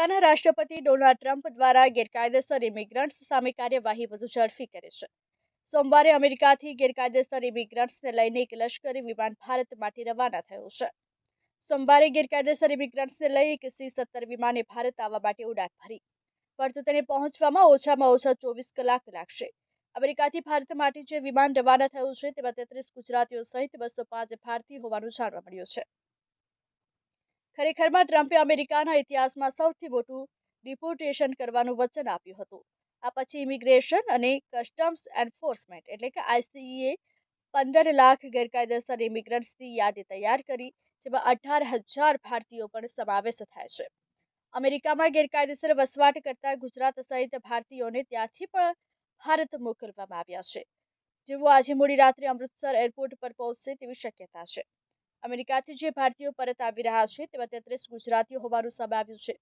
અમેરિકાના રાષ્ટ્રપતિ Donald Trump દ્વારા ગેરકાયદેસર ઇમિગ્રન્ટ્સ સામે કાર્યવાહી વધુ ઝડપી કરે છે. સોમવારે અમેરિકાથી ગેરકાયદેસર ઇમિગ્રન્ટ્સને લઈને એક લશ્કરી વિમાન ભારત માટે રવાના થયું છે. સોમવારે ગેરકાયદેસર ઇમિગ્રન્ટ્સને લઈ એક સી સત્તર વિમાને ભારત આવવા માટે ઉડાન ભરી. પરંતુ તેને પહોંચવામાં ઓછામાં ઓછા ચોવીસ કલાક લાગશે. અમેરિકાથી ભારત માટે જે વિમાન રવાના થયું છે તેમાં તેત્રીસ ગુજરાતીઓ સહિત બસો પાંચ ભારતીય હોવાનું જાણવા મળ્યું છે. ખરેખરમાં ટ્રમ્પે અમેરિકાના ઇતિહાસમાં સૌથી મોટું ડિપોર્ટેશન કરવાનું વચન આપ્યું હતું. આ પછી ઇમિગ્રેશન અને કસ્ટમ્સ એન્ફોર્સમેન્ટ એટલે કે આઈસીઈએ પંદર લાખ ગેરકાયદેસર ઇમિગ્રન્ટ્સની યાદી તૈયાર કરી, જેમાં અઢાર હજાર ભારતીયો પણ સમાવેશ થાય છે. અમેરિકામાં ગેરકાયદેસર વસવાટ કરતા ગુજરાત સહિત ભારતીયોને ત્યાંથી પણ ભારત મોકલવામાં આવ્યા છે. જેઓ આજે મોડી રાત્રે અમૃતસર એરપોર્ટ પર પહોંચશે તેવી શક્યતા છે. અમેરિકાથી જે ભારતીયો પરત આવી રહ્યા છે, તેમાં તેત્રીસ ગુજરાતીઓ હોવાનું સામે આવ્યું છે.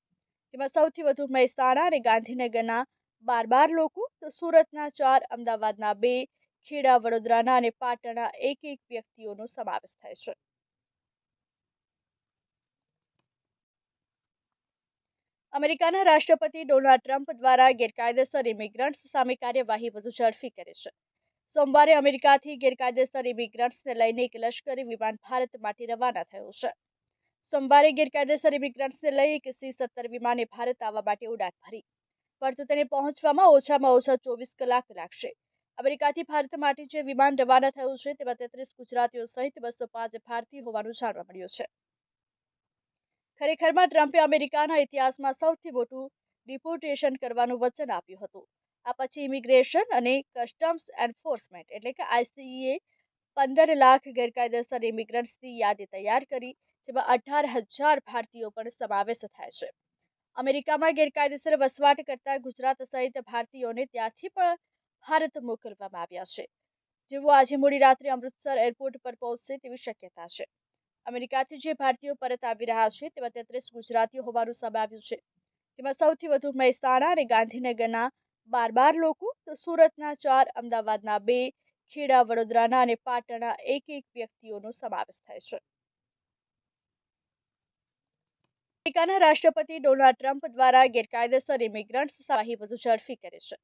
જેમાં સૌથી વધુ મહેસાણા અને ગાંધીનગરના બાર બાર લોકો, તો સુરતના ચાર, અમદાવાદના બે, ખેડા, વડોદરાના અને પાટણના એક એક વ્યક્તિઓનો સમાવેશ થાય છે. અમેરિકાના રાષ્ટ્રપતિ ડોનાલ્ડ ટ્રમ્પ દ્વારા ગેરકાયદેસર ઇમિગ્રન્ટ્સ સામે કાર્યવાહી વધુ ઝડપી કરે છે. સોમવારે અમેરિકાથી ગેરકાયદેસર ઇમિગ્રન્ટ્સને લઈને એક લશ્કરી વિમાન ભારત માટે રવાના થયું છે. સોમવારે ગેરકાયદેસર ઇમિગ્રન્ટ્સને લઈ એક સી સત્તર વિમાને ભારત આવવા માટે ઉડાન ભરી. પરંતુ તેને પહોંચવામાં ઓછામાં ઓછા ચોવીસ કલાક લાગશે. અમેરિકાથી ભારત માટે જે વિમાન રવાના થયું છે, તેમાં તેત્રીસ ગુજરાતીઓ સહિત બસો પાંચ ભારતીય હોવાનું જાણવા મળ્યું છે. ખરેખરમાં ટ્રમ્પે અમેરિકાના ઇતિહાસમાં સૌથી મોટું ડિપોર્ટેશન કરવાનું વચન આપ્યું હતું. આ પછી ઇમિગ્રેશન અને કસ્ટમ્સ એન્ફોર્સમેન્ટ એટલે કે આઈસીઈએ પંદર લાખ ગેરકાયદેસર ઇમિગ્રન્ટ્સની યાદી તૈયાર કરી, જેમાં અઢાર હજાર ભારતીયો પણ સમાવેશ થાય છે. અમેરિકામાં ગેરકાયદેસર વસવાટ કરતા ગુજરાત સહિત ભારતીયોને ત્યાંથી પણ ભારત મોકલવામાં આવ્યા છે. જેઓ આજે મોડી રાત્રે અમૃતસર એરપોર્ટ પર પહોંચશે તેવી શક્યતા છે. અમેરિકાથી જે ભારતીયો પરત આવી રહ્યા છે, તેમાં તેત્રીસ ગુજરાતીઓ હોવાનું સામે છે. તેમાં સૌથી વધુ મહેસાણા અને ગાંધીનગરના બાર બાર લોકો, તો સુરતના ચાર, અમદાવાદના બે, ખેડા, વડોદરાના અને પાટણના એક એક વ્યક્તિઓનો સમાવેશ થાય છે. અમેરિકાના રાષ્ટ્રપતિ ડોનાલ્ડ ટ્રમ્પ દ્વારા ગેરકાયદેસર ઇમિગ્રન્ટ્સ સાહી વધુ ઝડપી કરે છે.